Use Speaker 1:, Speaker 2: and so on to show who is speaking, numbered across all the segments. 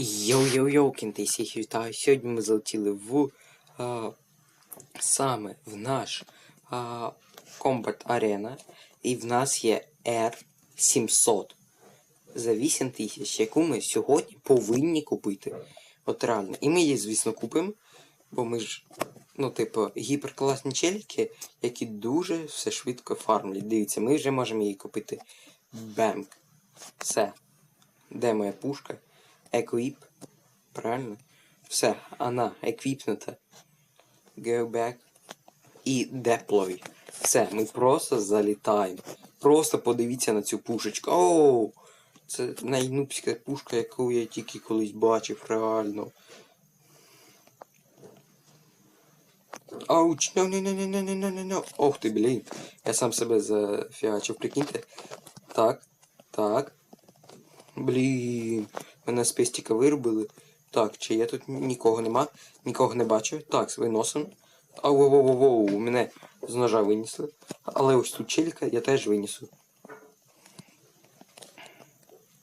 Speaker 1: Йоу-йоу-йоу, кінти, всіх вітаю. Сьогодні ми залетіли в а, саме в наш а, Combat Arena. І в нас є R700 за 8 тисяч, яку ми сьогодні повинні купити. От реально. І ми її, звісно, купимо, бо ми ж, ну, типу, гіперкласні челіки, які дуже все швидко фармлять. Дивіться, ми вже можемо її купити. Бемк. Все. Де моя пушка? Equip. Правильно? Все, она еквіпнута. Go back. І deploy. Все, ми просто залітаємо. Просто подивіться на цю пушечку. Оу! Це найнупська пушка, яку я тільки колись бачив, реально. Ауч, no, no, no, no, no, no, no. Ох ти, блін. Я сам себе зафіачив, прикиньте. Так, так. Блін. Мене з пестика вирубили. Так, чи я тут нікого нема? Нікого не бачу. Так, виносимо. Ау, воу, воу, воу, мене з ножа винесли. Але ось тут челіка я теж винесу.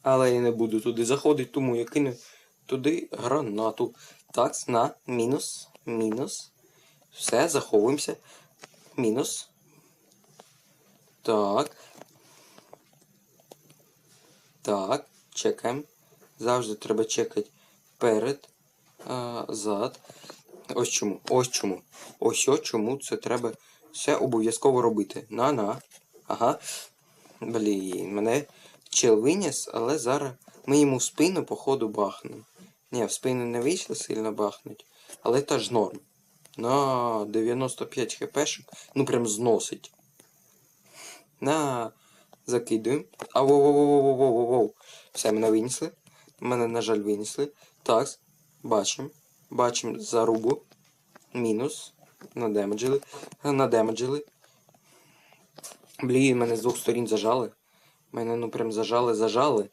Speaker 1: Але я не буду туди заходити, тому я кину туди гранату. Так, на, мінус, мінус. Все, заховуємося. Мінус. Так. Так, чекаємо. Завжди треба чекати перед, а, зад. Ось чому. Ось чому. Ось о чому це треба все обов'язково робити. На-на. Ага. Блін, мене чел виніс, але зараз ми йому в спину, походу, бахнемо. Ні, в спину не вийшло сильно бахнуть. Але та ж норм. На 95 хпшок. Ну прям зносить. На. Закидуємо. А воу воу воу воу воу воу Все, мене винесли. Мене, на жаль, винесли. Так, бачимо. Бачимо зарубу. Мінус. Надемеджили. Надемеджили. Блін, мене з двох сторін зажали. Мене ну прям зажали, зажали.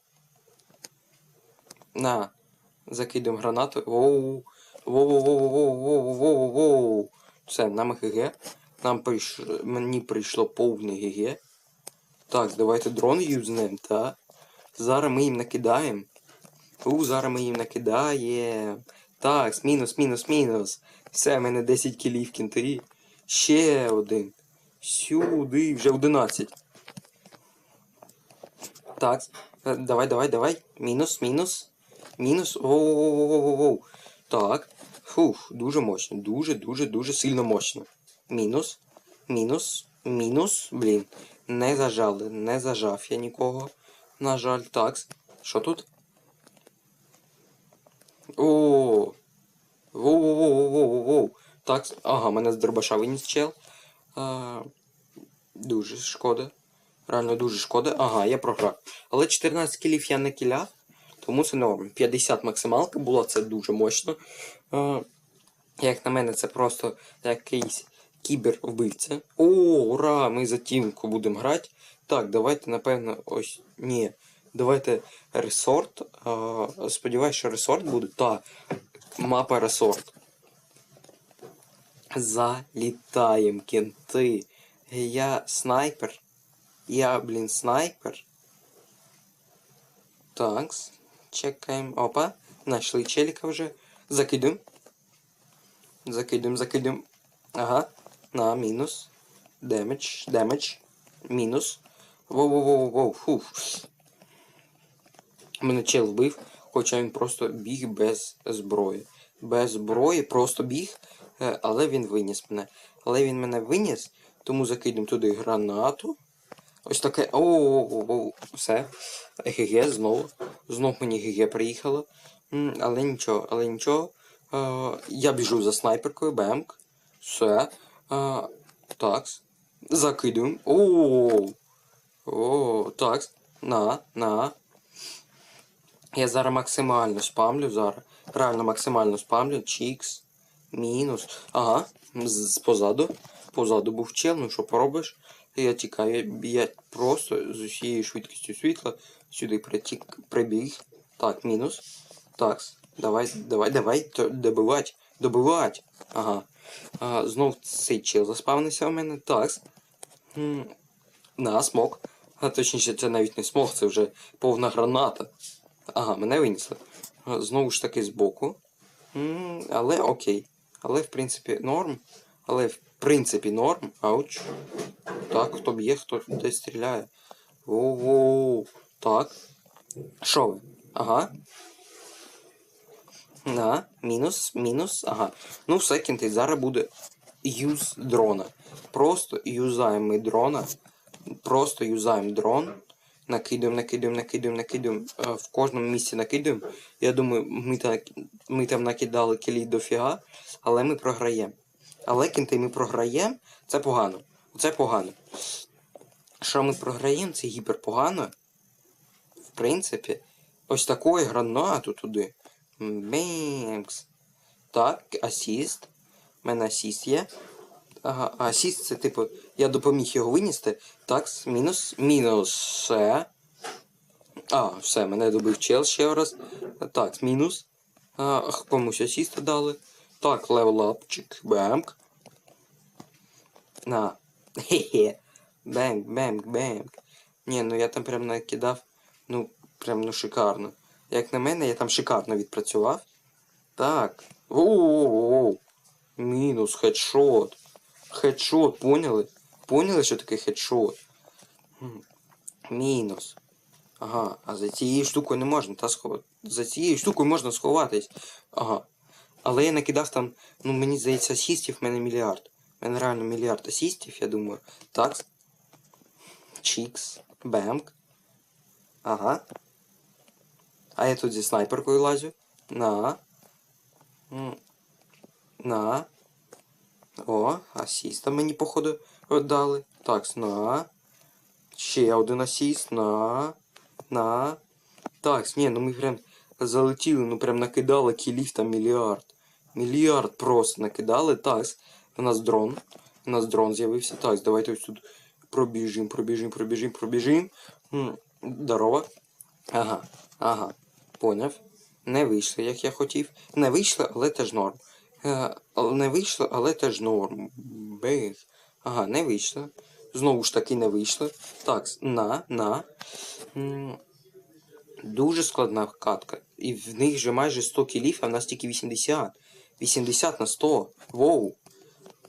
Speaker 1: На. Закидуємо гранату. Воу. Воу, воу, воу, воу, воу, воу, воу. Все, нам ГГ. Нам прийш... Мені прийшло повне ГГ. Так, давайте дрон юзнем, та? Зараз ми їм накидаємо. У, зараз ми їм накидаємо. Так, мінус, мінус, мінус. Все, в мене 10 кілів кінти. Ще один. Сюди, вже 11. Так, е, давай, давай, давай. Мінус, мінус. Мінус. Воу-воу-воу-воу-воу. Так. Фух, дуже мощно. Дуже, дуже, сильно мощно. Мінус. Мінус. Мінус. Блін. Не зажали. Не зажав я нікого. На жаль, так. Що тут? О. Воу-воу-воу-воу-воу. Так. Ага, мене з дробаша виніс чел. А, дуже шкода. Реально дуже шкода. Ага, я програв. Але 14 кілів я не кіляв. Тому це норм. 50 максималка була, це дуже мощно. А, як на мене, це просто якийсь кібер-вбивця. О, ура! Ми за тімку будемо грати. Так, давайте, напевно, ось. Ні. Давайте ресорт. Сподіваюсь, що ресорт буде. Так. Мапа ресорт. Залітаєм, кінти. Я снайпер. Я, блін, снайпер. Такс. Чекаємо. Опа. Нашли челіка вже. Закидуємо. Закидуємо, закидуємо. Ага. На, мінус. Демедж, демедж. Мінус. Воу-воу-воу-воу. Фух. Мене чел вбив, хоча він просто біг без зброї. Без зброї, просто біг, е, але він виніс мене. Але він мене виніс, тому закидемо туди гранату. Ось таке. Оу, все. ГГ знову. Знов мені ГГ приїхало. Але нічого, але нічого. Е, Я біжу за снайперкою, бемк. Все. Е, Такс. Закидуємо. Оу. О, такс. На, на. Я зараз максимально спамлю зараз. Реально максимально спамлю. Чікс. Мінус. Ага. З, позаду. Позаду був чел, ну що поробиш? Я тікаю. Я просто з усією швидкістю світла сюди притік, прибіг. Так, мінус. Такс. Давай, давай, давай. Добивать. Добивать. Ага. А, знов цей чел заспавнився у мене. Такс. На, смок. А точніше, це навіть не смок, це вже повна граната. Ага, мене винесли. Знову ж таки збоку. Але окей. Але в принципі норм. Але в принципі норм. Ауч. Так, хто б'є, хто десь стріляє. Воу-воу. Так. Що ви? Ага. На, мінус, мінус, ага. Ну, все, кінти, зараз буде юз дрона. Просто юзаємо ми дрона. Просто юзаємо дрон. Накидуємо, накидуємо, накидуємо, накидуємо. Е, В кожному місці накидуємо. Я думаю, ми, так, ми там накидали кілі дофіга, але ми програємо. Але кінти ми програємо, це погано. Це погано. Що ми програємо, це гіперпогано. В принципі, ось такої гранату туди. Бенкс. Так, асіст. У мене асіст є. Ага, асіст це типу, я допоміг його винести. Так, мінус. Мінус. Все. А, все, мене добив чел ще раз. Так, мінус. А, комусь асіст дали. Так, левелапчик. Бемк. На. Хе-хе. Бенк, бенк, бенк. Ні, ну я там прям накидав. Ну, прям ну шикарно. Як на мене, я там шикарно відпрацював. Так. Оу-оу-оу. Мінус, хедшот. Хедшот, поняли? Поняли, що таке хедшот? Мінус. Ага, а за цією штукою не можна, та сховати. За цією штукою можна сховатись. Ага. Але я накидав там, ну мені здається, асістів в мене мільярд. У мене реально мільярд асістів, я думаю. Так. Чікс. Бемк. Ага. А я тут зі снайперкою лазю. На. На. О, асіста мені, походу, дали. Так, на. Ще один асіст. На. На. Так, ні, ну ми прям залетіли, ну прям накидали кілів там мільярд. Мільярд просто накидали. Так, у нас дрон. У нас дрон з'явився. Так, давайте ось тут пробіжим, пробіжим, пробіжим, пробіжим. М, Здорово. Ага, ага. Поняв. Не вийшло, як я хотів. Не вийшло, але теж норм. Е, не вийшло, але теж норм. Бег. Ага, не вийшло. Знову ж таки не вийшло. Так, на, на. Дуже складна катка. І в них же майже 100 кілів, а в нас тільки 80. 80 на 100. Воу.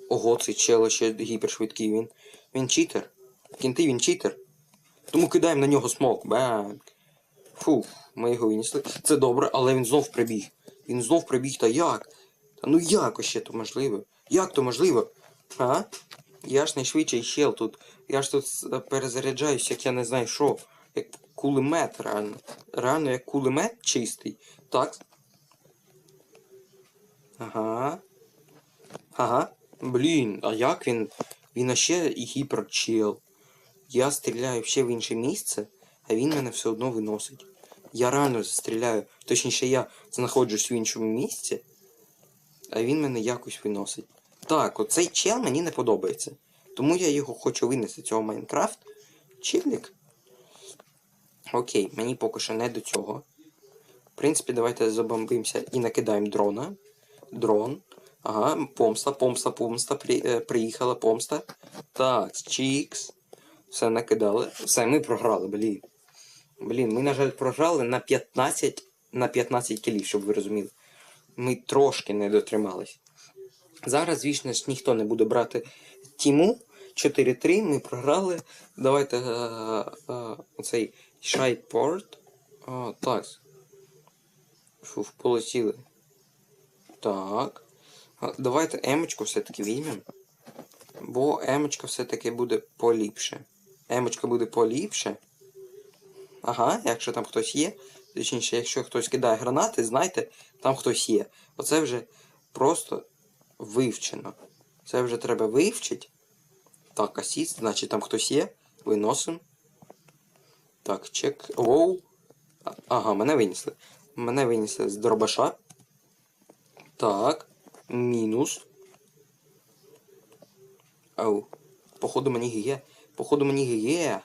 Speaker 1: Ого, цей чело ще гіпершвидкий він. Він читер. Кінти він читер. Тому кидаємо на нього смок. Банк. Фух, ми його винесли. Це добре, але він знов прибіг. Він знов прибіг, та як? Та ну як ще то можливо? Як то можливо? А? Я ж найшвидший щел тут. Я ж тут е, перезаряджаюсь, як я не знаю що. Як кулемет, реально. Реально як кулемет чистий. Так. Ага. Ага. Блін, а як він? Він ще і гіперчел. Я стріляю ще в інше місце, а він мене все одно виносить. Я реально стріляю, точніше, я знаходжусь в іншому місці, а він мене якось виносить. Так, оцей чел мені не подобається. Тому я його хочу винести, цього Майнкрафт. Чільник. Окей, мені поки що не до цього. В принципі, давайте забомбимося і накидаємо дрона. Дрон. Ага, помста, помста, помста. При, е, приїхала помста. Так, чікс. Все накидали. Все, ми програли, блін. Блін, ми, на жаль, програли на 15 на 15 кілів, щоб ви розуміли. Ми трошки не дотримались. Зараз, звісно ж, ніхто не буде брати тіму. 4-3 ми програли. Давайте е, е, оцей шайпорт. Так. Фуф, полетіли. Так. А, Давайте емочку все-таки візьмемо. Бо емочка все-таки буде поліпше. Емочка буде поліпше. Ага, якщо там хтось є. Точніше, якщо хтось кидає гранати, знайте, там хтось є. Оце вже просто вивчено. Це вже треба вивчити. Так, асіст, значить там хтось є. Виносимо. Так, чек. Воу. Ага, мене винесли. Мене винесли з дробаша. Так. Мінус. Ау. Походу мені ГГ. Походу мені ГГ.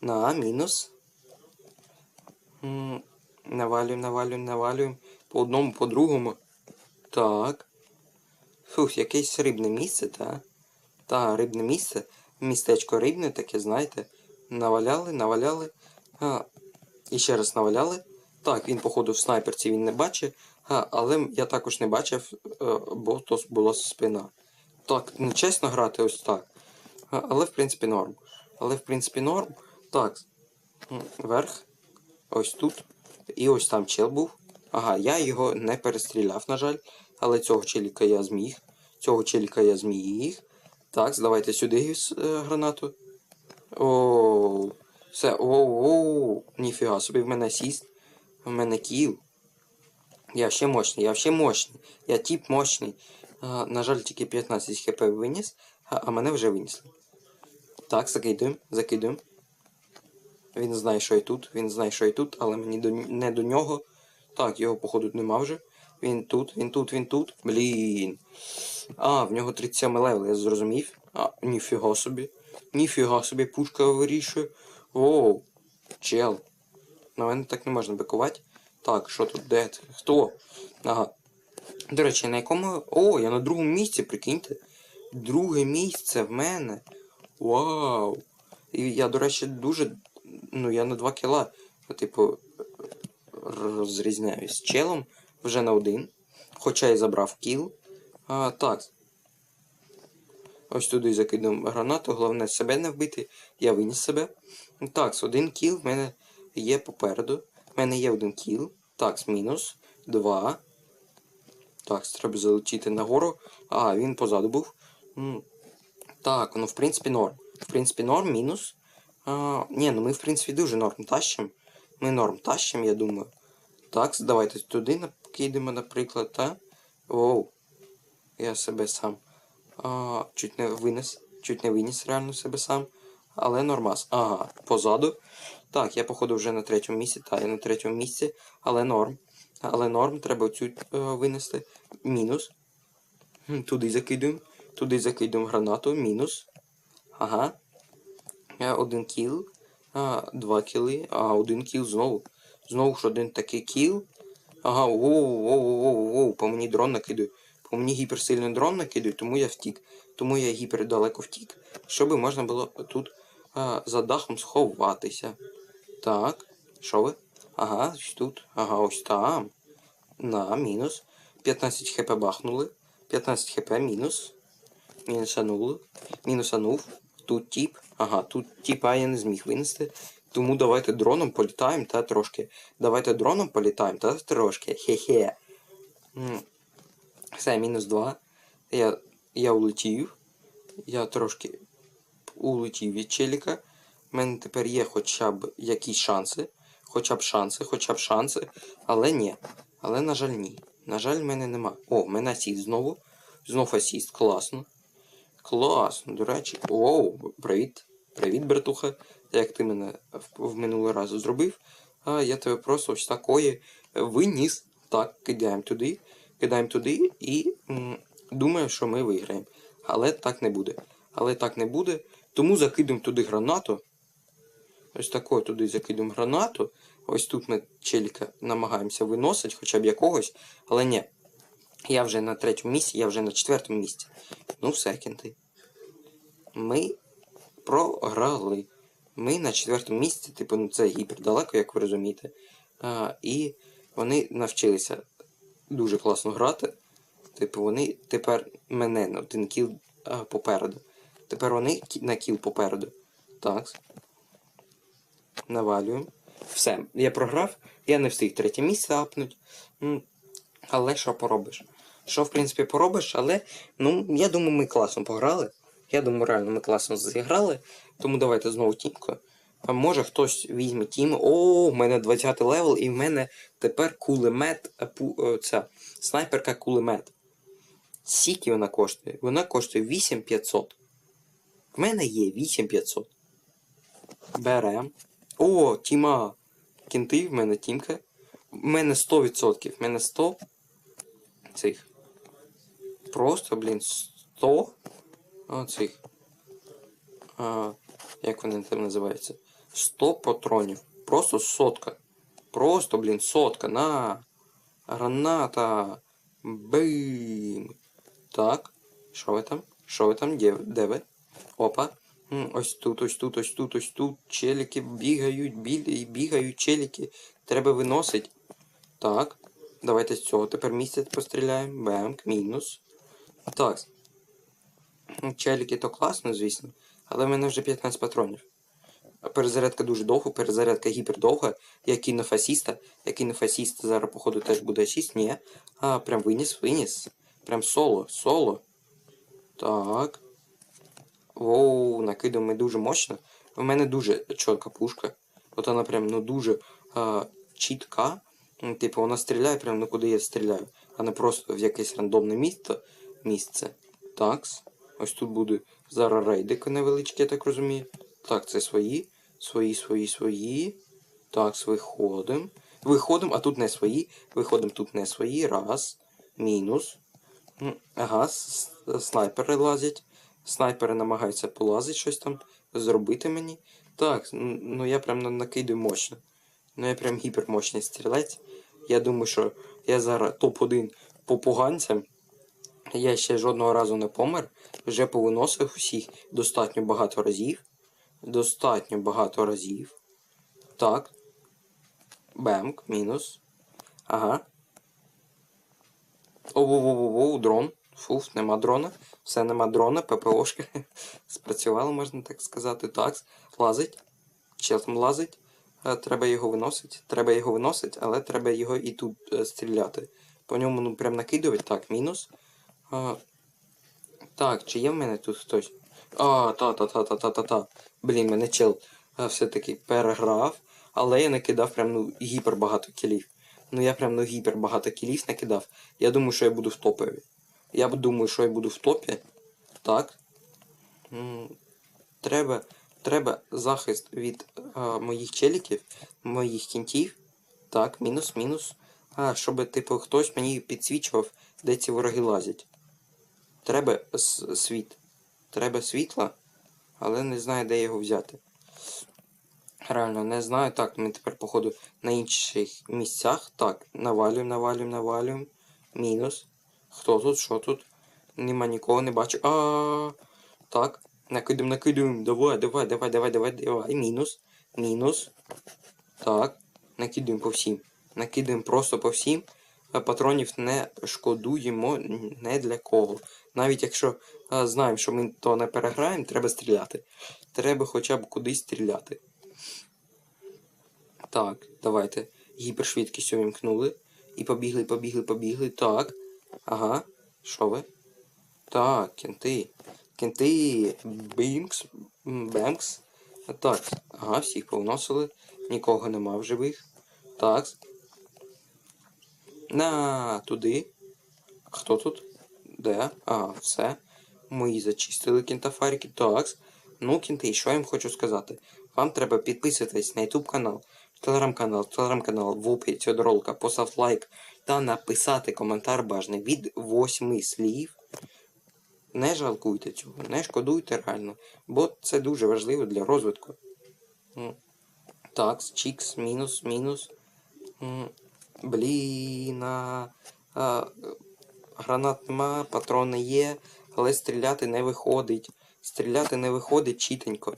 Speaker 1: На, мінус. Навалюємо, навалюємо, навалюємо. По одному, по другому. Так. Фух, якесь рибне місце, та? Та, рибне місце. Містечко рибне таке, знаєте. Наваляли, наваляли. А, і ще раз наваляли. Так, він, походу, в снайперці він не бачить, а, але я також не бачив, е, бо то була спина. Так, нечесно грати ось так. А, але в принципі норм. Але в принципі норм. Так. Вверх. Ось тут. І ось там чел був. Ага, я його не перестріляв, на жаль. Але цього челіка я зміг. Цього челіка я зміг. Так, давайте сюди е, гранату. Оу. Все, оу, оу. Ніфіга собі, в мене асіст. В мене кіл. Я ще мощний, я ще мощний. Я тип мощний. А, на жаль, тільки 15 хп виніс, а, а мене вже винесли. Так, закидуємо, закидуємо. Він знає, що я тут, він знає, що я тут, але мені до, не до нього. Так, його, походу, нема вже. Він тут, він тут, він тут. Блін. А, в нього 37 левел, я зрозумів. А, ніфіга собі. Ніфіга собі, пушка вирішує. Оу, чел. На мене так не можна бикувати. Так, що тут, де? Хто? Ага. До речі, на якому. О, я на другому місці, прикиньте. Друге місце в мене. Вау! І я, до речі, дуже. Ну, я на 2 кіла, типу, розрізняюсь з челом вже на один. Хоча і забрав кіл. А, так. Ось туди закидав гранату, головне себе не вбити. Я виніс себе. Так, один кіл в мене є попереду. В мене є один кіл. Так, мінус. Два. Так, треба залетіти нагору. А, він позаду був. Так, ну в принципі норм. В принципі, норм, мінус. А, ні, ну ми в принципі дуже норм тащим. Ми норм тащим, я думаю. Так, давайте туди накидемо, наприклад, та. Оу. Я себе сам. А, чуть не винес. Чуть не виніс реально себе сам. Але нормас. Ага, позаду. Так, я походу вже на третьому місці. Та, я на третьому місці, але норм. Але норм, треба цю е, винести. Мінус. Туди закидуємо. Туди закидуємо гранату. Мінус. Ага. Е, Один кіл. А, два кіли. А, один кіл знову. Знову ж один такий кіл. Ага, воу, по мені дрон накидує. По мені гіперсильний дрон накидує, тому я втік. Тому я гіпердалеко втік, щоб можна було тут а, за дахом сховатися. Так, що ви? Ага, ось тут. Ага, ось там. На, мінус. 15 хп бахнули. 15 хп мінус. Мінусанули. Мінусанув. Тут тіп. Ага, тут тіпа я не зміг винести. Тому давайте дроном політаємо та трошки. Давайте дроном політаємо та трошки. Хе-хе. Все, мінус 2. Я, я улетів. Я трошки улетів від челіка. У мене тепер є хоча б якісь шанси. Хоча б шанси, хоча б шанси. Але ні. Але, на жаль, ні. На жаль, в мене нема. О, в мене асіст знову. Знов асіст. Класно. Класно, до речі. Оу, привіт. Привіт, братуха. Як ти мене в, минулий раз зробив. А я тебе просто ось такої виніс. Так, кидаємо туди. Кидаємо туди і м, думаю, що ми виграємо. Але так не буде. Але так не буде. Тому закидуємо туди гранату. Ось такою туди закидуємо гранату. Ось тут ми челіка намагаємося виносити, хоча б якогось. Але ні. Я вже на третьому місці, я вже на четвертому місці. Ну, все. Ми програли. Ми на четвертому місці, типу, ну це гіпердалеко, як ви розумієте. А, і вони навчилися дуже класно грати. Типу, вони тепер мене на один кіл а, попереду. Тепер вони на кіл попереду. Так. Навалюємо. Все, я програв, я не встиг третє місце апнуть. Але що поробиш? Що, в принципі, поробиш, але ну, я думаю, ми класно пограли. Я думаю, реально ми класно зіграли. Тому давайте знову тімко. А може хтось візьме тім. О, в мене 20 левел, і в мене тепер кулемет. е, е, Ця снайперка кулемет. Скільки вона коштує? Вона коштує 8500. В мене є 8500. Берем. О, тіма. Кінти, в мене тімка. В мене 100%. В мене 100 цих. Просто, блін, 100 оцих. А, як вони там називаються? 100 патронів. Просто сотка. Просто, блін, сотка. На. Граната. Бим. Так. Що ви там? Що ви там? Де, де ви? Опа. Ось тут, ось тут, ось тут, ось тут. Челіки бігають, білі, бігають челіки. Треба виносить. Так. Давайте з цього тепер місяць постріляємо. Бемк, мінус. Так. Челіки то класно, звісно. Але в мене вже 15 патронів. Перезарядка дуже довга, перезарядка гіпердовга. Я кину фасіста. Я кину зараз, походу, теж буде 6. Ні. А, прям виніс, виніс. Прям соло, соло. Так. Воу, накидуємо дуже мощно. У мене дуже чітка пушка. От вона прям ну дуже а, чітка. Типу, вона стріляє прям ну куди я стріляю, а не просто в якесь рандомне місце. місце. Такс. Ось тут буде зараз рейдик невеличкий, я так розумію. Так, це свої. Свої, свої, свої. Так, виходимо. Виходимо, а тут не свої. Виходимо, тут не свої. Раз. Мінус. Ага, с- с- снайпери лазять. Снайпери намагаються полазити щось там, зробити мені. Так, ну я прям на- накидаю мощно. Ну я прям гіпермощний стрілець. Я думаю, що я зараз топ-1 по поганцям. Я ще жодного разу не помер. Вже повиносив усіх достатньо багато разів. Достатньо багато разів. Так. Бемк, мінус. Ага. Оу-воу-воу-воу, дрон. Фуф, нема дрона. Все нема дрона, ППОшка. Спрацювало, можна так сказати. Так, лазить. Там лазить. Е, Треба його виносити. Треба його виносити, але треба його і тут е, стріляти. По ньому ну прям накидувати. Так, мінус. А, так, чи є в мене тут хтось? А, та-та-та-та-та-та-та. Блін, мене чел е, все-таки переграв. Але я накидав прям ну гіпер кілів. Ну я прям ну гіпер кілів накидав. Я думаю, що я буду в топові. Я думаю, що я буду в топі. Так. Треба, треба захист від а, моїх челіків, моїх кінтів. Так, мінус, мінус. А, щоб, типу, хтось мені підсвічував, де ці вороги лазять. Треба світ. Треба світла, але не знаю, де його взяти. Реально, не знаю. Так, ми тепер, походу, на інших місцях. Так, навалюємо, навалюємо, навалюємо. Мінус. Хто тут? Що тут? Нема нікого, не бачу. А. Так. Накидуємо, накидуємо. Давай, давай, давай, давай, давай, давай. Мінус. Мінус. Так. Накидуємо по всім. Накидуємо просто по всім. Патронів не шкодуємо не для кого. Навіть якщо а, знаємо, що ми то не переграємо, треба стріляти. Треба хоча б кудись стріляти. Так, давайте. Гіпершвидкість увімкнули. І побігли, побігли, побігли. Так. Ага. Що ви? Так, кенти. Кенти. Бінкс. Бенкс. Так. Ага, всіх повносили. Нікого нема в живих. Так. На туди. Хто тут? Де? А, все. Мої зачистили кінтафарики. Так. Ну, кінти, що я їм хочу сказати? Вам треба підписуватись на YouTube канал, телеграм-канал, телеграм-канал в цього ролика, постав лайк та написати коментар бажаний від 8 слів. Не жалкуйте цього, не шкодуйте реально, бо це дуже важливо для розвитку. М. Так, чікс, мінус, мінус. Блін. А, гранат нема, патрони є, але стріляти не виходить. Стріляти не виходить чітенько.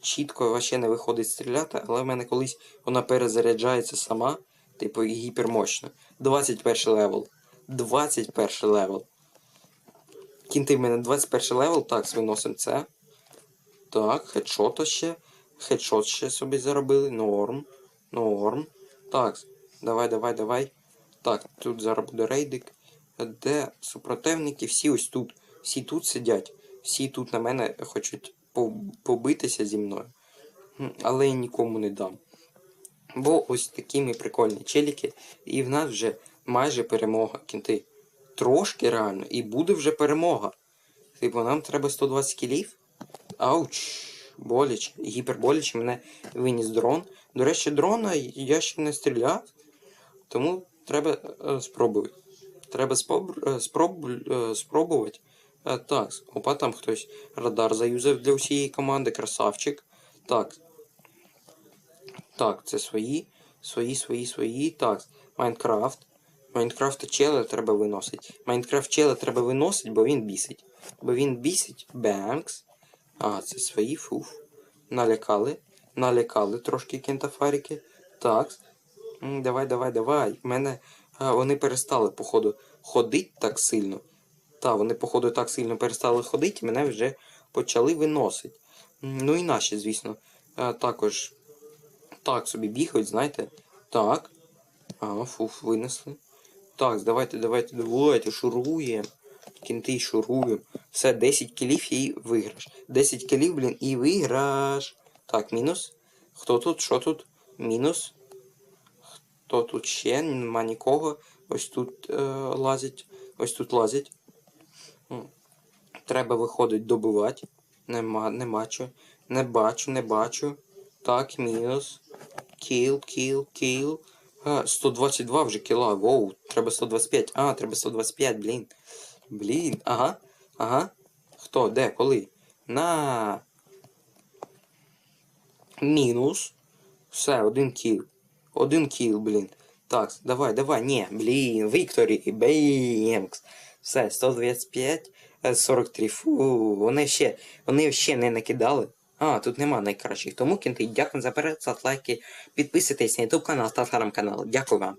Speaker 1: Чітко вообще не виходить стріляти, але в мене колись вона перезаряджається сама, типу гіпермощно. 21 левел. 21 левел. Кінти в мене 21 левел. Так, виносимо це. Так, хедшота ще. Хедшот ще собі заробили. Норм. Норм. Так, давай, давай, давай. Так, тут зараз буде рейдик. Де супротивники всі ось тут. Всі тут сидять. Всі тут на мене хочуть побитися зі мною. Але я нікому не дам. Бо ось такі ми прикольні челіки, і в нас вже майже перемога. Кінти. Трошки реально, і буде вже перемога. Типу, нам треба 120 кілів. Ауч, боляче, гіперболяче мене виніс дрон. До речі, дрона я ще не стріляв, тому треба е, спробувати. Треба споб... е, спроб... е, спробувати. Е, так, опа, там хтось радар заюзав для усієї команди, красавчик. Так. Так, це свої, свої, свої, свої. Так, Майнкрафт. Майнкрафт челе треба виносити. Майнкрафт челе треба виносити, бо він бісить. Бо він бісить. Бенкс. А, це свої фуф. Налякали. Налякали трошки кентафарики. Так. Давай, давай, давай. В мене а, вони перестали, походу, ходити так сильно. Та, вони, походу, так сильно перестали ходити, мене вже почали виносити. Ну і наші, звісно, також так собі бігають, знаєте. Так. А, фуф, винесли. Так, давайте, давайте, давайте, шуруємо. Кінти шуруємо. Все, 10 кілів і виграш. 10 кілів, блін, і виграш. Так, мінус. Хто тут? Що тут? Мінус. Хто тут ще? Нема нікого. Ось тут е, лазять. Ось тут лазять. Треба виходить добивати. Нема, не бачу. Не бачу, не бачу. Так, мінус. Кіл, кіл, кіл. А, 122 вже кіла. Воу, треба 125. А, треба 125, блін. Блін, ага. Ага. Хто? Де? Коли? На. Мінус. Все, один кіл. Один кіл, блін. Так, давай, давай. Ні, блін, Вікторі, Беймкс. Все, 125, е, 43. Фу, вони ще, вони ще не накидали. А, тут нема найкращих. Тому кінти, дякую за перегляд, лайки. Підписуйтесь на YouTube канал та телеграм канал. Дякую вам.